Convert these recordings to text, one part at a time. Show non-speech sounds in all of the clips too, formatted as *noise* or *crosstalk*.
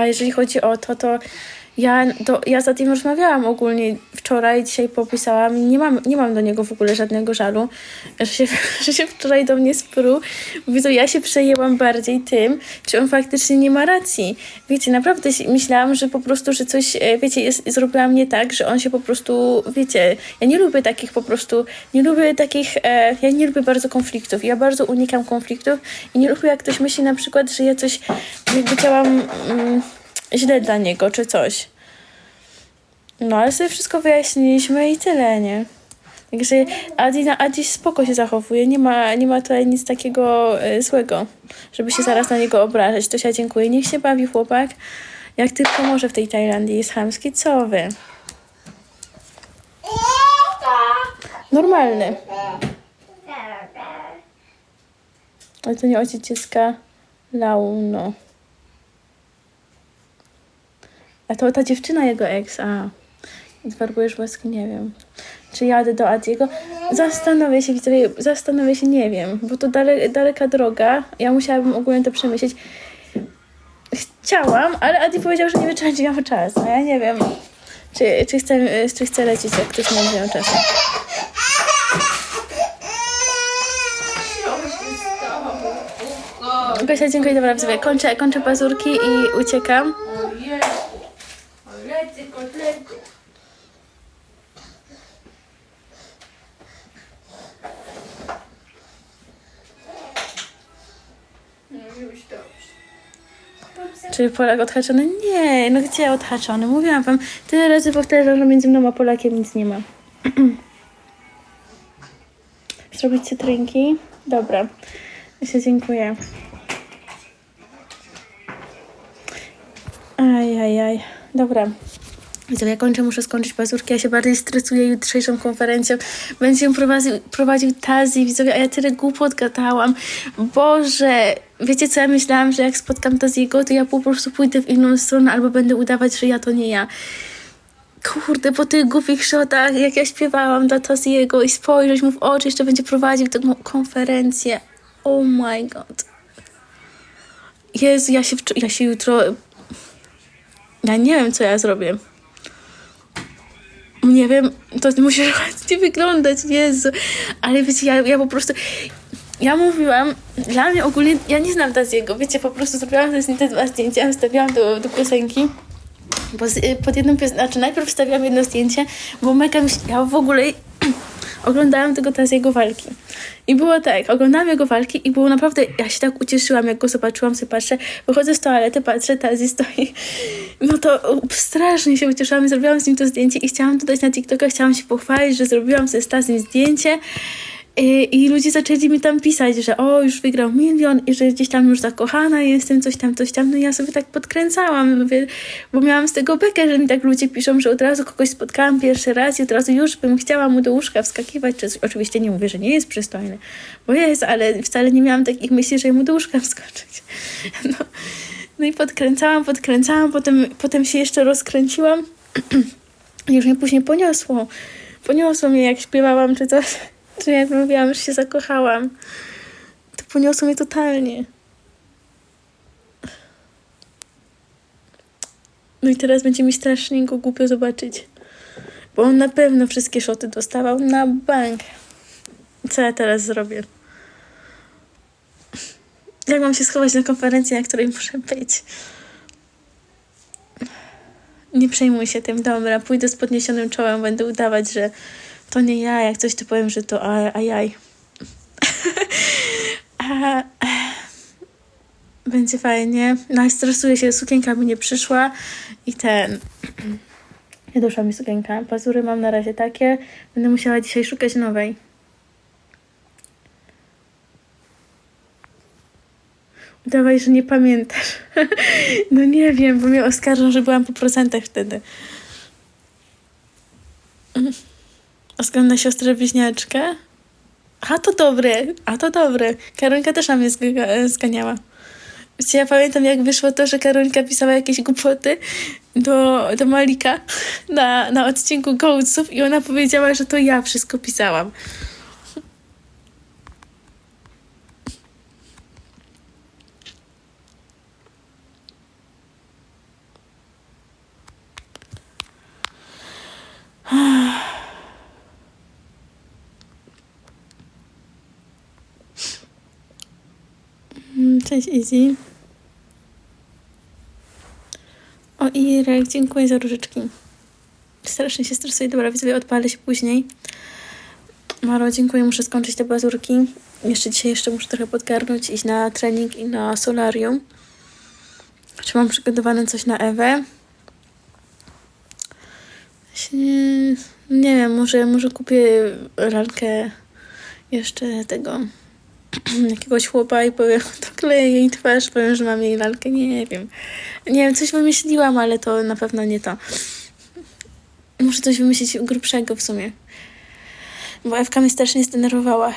A jeżeli chodzi o to, to ja, to ja za tym rozmawiałam ogólnie wczoraj, dzisiaj popisałam nie mam, nie mam do niego w ogóle żadnego żalu, że się, *laughs* że się wczoraj do mnie spruł. To ja się przejęłam bardziej tym, czy on faktycznie nie ma racji. Wiecie, naprawdę myślałam, że po prostu, że coś, e, wiecie, jest, zrobiłam nie tak, że on się po prostu, wiecie, ja nie lubię takich po prostu, nie lubię takich, e, ja nie lubię bardzo konfliktów. Ja bardzo unikam konfliktów i nie lubię, jak ktoś myśli na przykład, że ja coś jakby chciałam... Mm, źle dla niego, czy coś. No, ale sobie wszystko wyjaśniliśmy i tyle, nie? Także Adi, na Adi spoko się zachowuje, nie ma, nie ma tutaj nic takiego e, złego, żeby się zaraz na niego obrażać. To się dziękuję. Niech się bawi chłopak, jak tylko może w tej Tajlandii. Jest chamski, co wy? Normalny. Ale to nie ojciec dziecka Launo. A to ta dziewczyna jego ex, a. Farbujesz włoski, nie wiem. Czy jadę do Adiego? Zastanowię się, widzowie, zastanowię się, nie wiem, bo to dale, daleka droga. Ja musiałabym ogólnie to przemyśleć. Chciałam, ale Adi powiedział, że nie wieczorem czy miał czas, a ja nie wiem, czy, czy, chcę, czy chcę lecieć, jak ktoś nie miał czasu. Gosia, dziękuję, dobra, widzowie, kończę, kończę pazurki i uciekam. Ojej. Kotlety. Już dobrze. Czy Polak odhaczony? Nie, no gdzie odhaczony? Mówiłam wam, tyle razy powtarzam, że między mną a Polakiem nic nie ma. *clears throat* Zrobić cytrynki? Dobra. Ja się dziękuję. Ajajaj. Dobra. Widzowie, ja kończę, muszę skończyć pazurki. Ja się bardziej stresuję jutrzejszą konferencją. Będzie ją prowadził, prowadził Tazi, widzowie, a ja tyle głupot gadałam. Boże, wiecie co ja myślałam, że jak spotkam Taziego, to ja po prostu pójdę w inną stronę albo będę udawać, że ja to nie ja. Kurde, po tych głupich shotach, jak ja śpiewałam dla Taziego i spojrzeć mu w oczy, jeszcze będzie prowadził tę konferencję. Oh my god. Jezu, ja się, ja się jutro... Ja nie wiem, co ja zrobię. Nie wiem, to musi ładnie wyglądać, Jezu. Ale wiecie, ja, ja po prostu... Ja mówiłam, dla mnie ogólnie, ja nie znam Taziego, wiecie, po prostu zrobiłam nim te dwa zdjęcia, wstawiłam do, do piosenki. Bo z, pod jedną piosenką, znaczy najpierw wstawiłam jedno zdjęcie, bo mega mi się, ja w ogóle oglądałam tego Taziego walki. I było tak, oglądałam jego walki i było naprawdę, ja się tak ucieszyłam, jak go zobaczyłam, sobie patrzę, wychodzę z toalety, patrzę, Tazi stoi. No to strasznie się ucieszyłam i zrobiłam z nim to zdjęcie i chciałam dodać na TikToka, chciałam się pochwalić, że zrobiłam ze Stazim zdjęcie. I, ludzie zaczęli mi tam pisać, że o, już wygrał milion i że gdzieś tam już zakochana jestem, coś tam, coś tam. No ja sobie tak podkręcałam, bo miałam z tego bekę, że mi tak ludzie piszą, że od razu kogoś spotkałam pierwszy raz i od razu już bym chciała mu do łóżka wskakiwać, czy. Oczywiście nie mówię, że nie jest przystojny, bo jest, ale wcale nie miałam takich myśli, że mu do łóżka wskoczyć. *laughs* No, no i podkręcałam, podkręcałam, potem, potem się jeszcze rozkręciłam i *clears throat* już mnie później poniosło. Poniosło mnie, jak śpiewałam, czy coś. Czy jak mówiłam, że się zakochałam. To poniosło mnie totalnie. No i teraz będzie mi strasznie go głupio zobaczyć. Bo on na pewno wszystkie szoty dostawał na bank. Co ja teraz zrobię? Jak mam się schować na konferencji, na której muszę być? Nie przejmuj się tym, dobra. Pójdę z podniesionym czołem, będę udawać, że to nie ja. Jak coś to powiem, że to a, a *laughs* a, będzie fajnie. No ale stresuję się, sukienka mi nie przyszła i ten... *clears throat* Nie doszła mi sukienka. Pazury mam na razie takie. Będę musiała dzisiaj szukać nowej. Udawaj, że nie pamiętasz. *laughs* no nie wiem, bo mnie oskarżą, że byłam po procentach wtedy. *clears throat* Względna siostrę bliźniaczkę. A to dobry, a to dobry. Karolka też nam jest skaniała. Ja pamiętam, jak wyszło to, że Karolka pisała jakieś głupoty do, do Malika na, na odcinku Gołców i ona powiedziała, że to ja wszystko pisałam. Ah. Cześć Izzy. O Irek, dziękuję za różyczki. Strasznie się stresuję. Dobra, widzowie, odpalę się później. Maro, dziękuję, muszę skończyć te bazurki. Jeszcze dzisiaj jeszcze muszę trochę podgarnąć, iść na trening i na solarium. Czy mam przygotowane coś na Ewę? Nie, wiem, może, może kupię lalkę jeszcze tego *clears throat* jakiegoś chłopa i powiem, *laughs* to kleję jej twarz, powiem, że mam jej lalkę, nie wiem. Nie wiem, coś wymyśliłam, ale to na pewno nie to. Muszę coś wymyślić grubszego w sumie. Bo Ewka mnie strasznie zdenerwowała.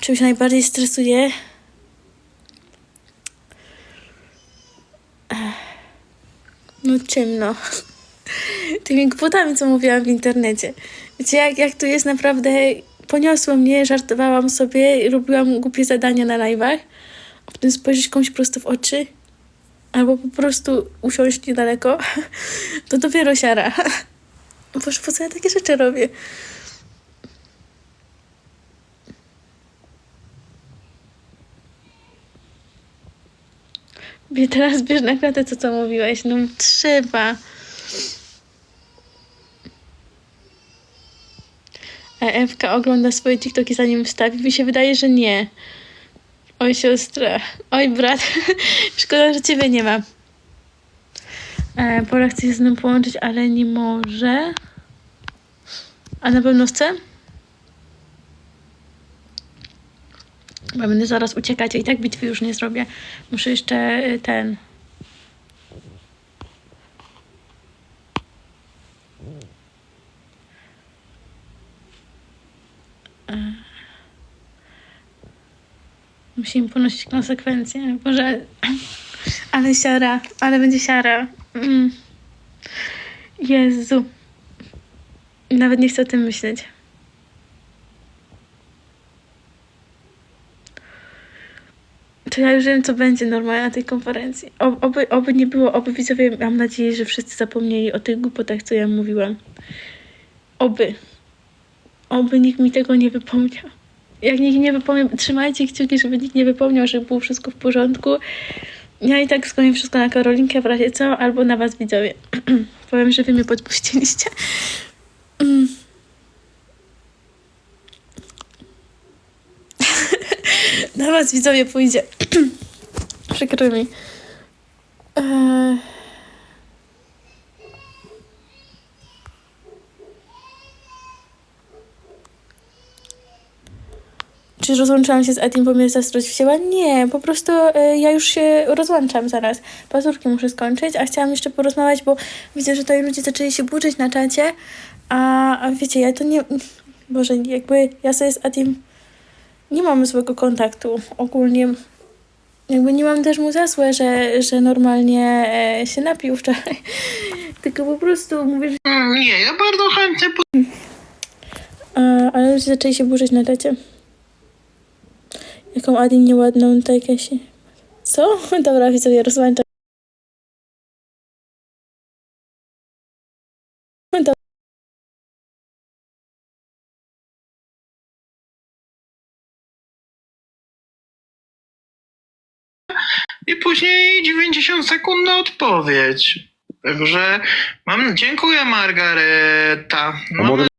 Czym się najbardziej stresuje? No czym no? *laughs* Tymi głupotami, co mówiłam w internecie. Wiecie, jak, jak tu jest naprawdę... Poniosło mnie, żartowałam sobie, robiłam głupie zadania na live'ach, a potem spojrzeć komuś prosto w oczy, albo po prostu usiąść niedaleko, to dopiero siara. Boże, po co ja takie rzeczy robię? Wie, teraz bierz na klatę to, co mówiłeś. No trzeba. Ewka ogląda swoje TikToki zanim wstawi. Mi się wydaje, że nie. Oj siostra. Oj brat. *laughs* Szkoda, że ciebie nie ma. E, Pola chce się z mną połączyć, ale nie może. A na pewno chce? Ja będę zaraz uciekać, i tak bitwy już nie zrobię. Muszę jeszcze y, ten. Musimy ponosić konsekwencje. Boże, ale siara, ale będzie siara. Mm. Jezu. Nawet nie chcę o tym myśleć. To ja już wiem, co będzie normalnie na tej konferencji. Oby, oby nie było, oby widzowie, mam nadzieję, że wszyscy zapomnieli o tych głupotach, co ja mówiłam. Oby. Oby nikt mi tego nie wypomniał. Jak nikt nie wypomniał, trzymajcie kciuki, żeby nikt nie wypomniał, żeby było wszystko w porządku. Ja i tak skłonię wszystko na Karolinkę w razie co, albo na was widzowie. *clears throat* Powiem, że wy mnie podpuściliście. Mm. *clears throat* na was widzowie pójdzie. *clears throat* Przykro mi. Eee... Czy rozłączyłam się z Edim, bo mnie zazdrość wzięła? Nie, po prostu e, ja już się rozłączam zaraz. Pazurki muszę skończyć, a chciałam jeszcze porozmawiać, bo widzę, że tutaj ludzie zaczęli się burzyć na czacie, a, a wiecie, ja to nie... Boże, jakby ja sobie z Edim nie mam złego kontaktu ogólnie. Jakby nie mam też mu za złe, że, że normalnie e, się napił wczoraj. *laughs* Tylko po prostu mówię, że... Mm, Nie, ja bardzo chętnie po- A, ale ludzie zaczęli się burzyć na czacie. Jaką Adi nieładną, to jakaś... Co? *laughs* Dobra, widzowie. Dobra. i później 90 sekund na odpowiedź. Także mam, dziękuję Margareta. Mogę